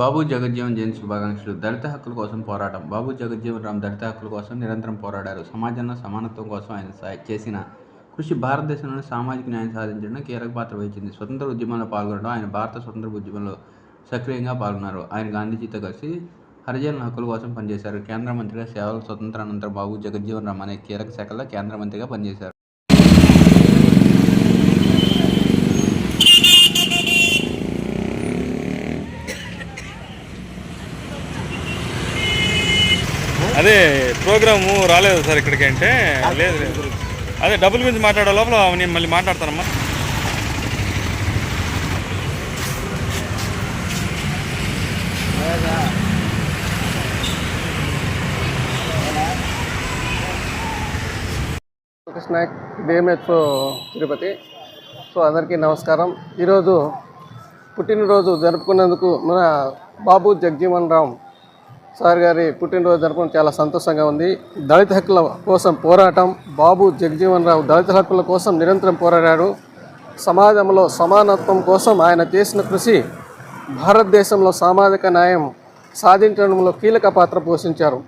బాబు జగజ్జీవన్ జయంతి శుభాకాంక్షలు. దళిత హక్కుల కోసం పోరాటం. బాబు జగజ్జీవన్ రామ్ దళిత హక్కుల కోసం నిరంతరం పోరాడారు. సమాజంలో సమానత్వం కోసం ఆయన చేసిన కృషి భారతదేశంలోని సామాజిక న్యాయం సాధించడంలో కీలక పాత్ర వహించింది. స్వతంత్ర ఉద్యమంలో పాల్గొనడం ఆయన భారత స్వతంత్ర ఉద్యమంలో సక్రియంగా పాల్గొన్నారు. ఆయన గాంధీజీతో కలిసి హరిజనుల హక్కుల కోసం పనిచేశారు. కేంద్ర మంత్రిగా సేవలు స్వతంత్ర అనంతరం బాబు జగజ్జీవన్ రామ్ అనే కీలక శాఖలో కేంద్ర మంత్రిగా పనిచేశారు. అదే ప్రోగ్రాము రాలేదు సార్ ఇక్కడికి అంటే లేదు లేదు. అదే డబ్బుల గురించి మాట్లాడే లోపల నేను మళ్ళీ మాట్లాడతానమ్మా. Snack DMH Tirupati. సో అందరికీ నమస్కారం. ఈరోజు పుట్టినరోజు జరుపుకున్నందుకు మన బాబు జగజీవన్ రామ్ సార్ గారి పుట్టినరోజు జరపడం చాలా సంతోషంగా ఉంది. దళిత హక్కుల కోసం పోరాటం బాబు జగజీవన్ రావు దళిత హక్కుల కోసం నిరంతరం పోరాడాడు. సమాజంలో సమానత్వం కోసం ఆయన చేసిన కృషి భారతదేశంలో సామాజిక న్యాయం సాధించడంలో కీలక పాత్ర పోషించారు.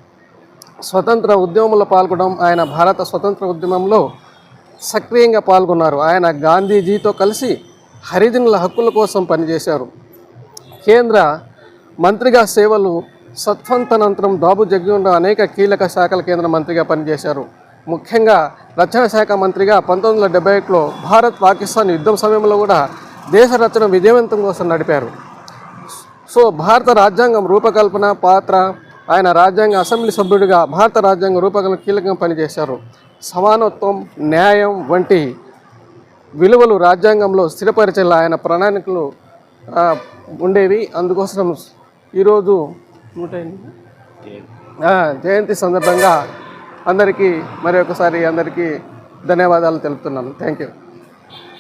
స్వతంత్ర ఉద్యమంలో పాల్గొనడం ఆయన భారత స్వతంత్ర ఉద్యమంలో సక్రియంగా పాల్గొన్నారు. ఆయన గాంధీజీతో కలిసి హరిజనుల హక్కుల కోసం పనిచేశారు. కేంద్ర మంత్రిగా సేవలు సత్వంతనంతరం దాబు జగ్జీవన్ అనేక కీలక శాఖల కేంద్ర మంత్రిగా పనిచేశారు. ముఖ్యంగా రక్షణ శాఖ మంత్రిగా పంతొమ్మిది వందల డెబ్బై ఒకటిలో భారత్ పాకిస్తాన్ యుద్ధం సమయంలో కూడా దేశ రచన విజయవంతం కోసం నడిపారు. సో భారత రాజ్యాంగం రూపకల్పన పాత్ర ఆయన రాజ్యాంగ అసెంబ్లీ సభ్యుడిగా భారత రాజ్యాంగ రూపకల్పన కీలకంగా పనిచేశారు. సమానత్వం న్యాయం వంటి విలువలు రాజ్యాంగంలో స్థిరపరిచేలా ఆయన ప్రణాళికలు ఉండేవి. అందుకోసం ఈరోజు నూట జయంతి సందర్భంగా అందరికీ మరొకసారి అందరికీ ధన్యవాదాలు తెలుపుతున్నాను. Thank you.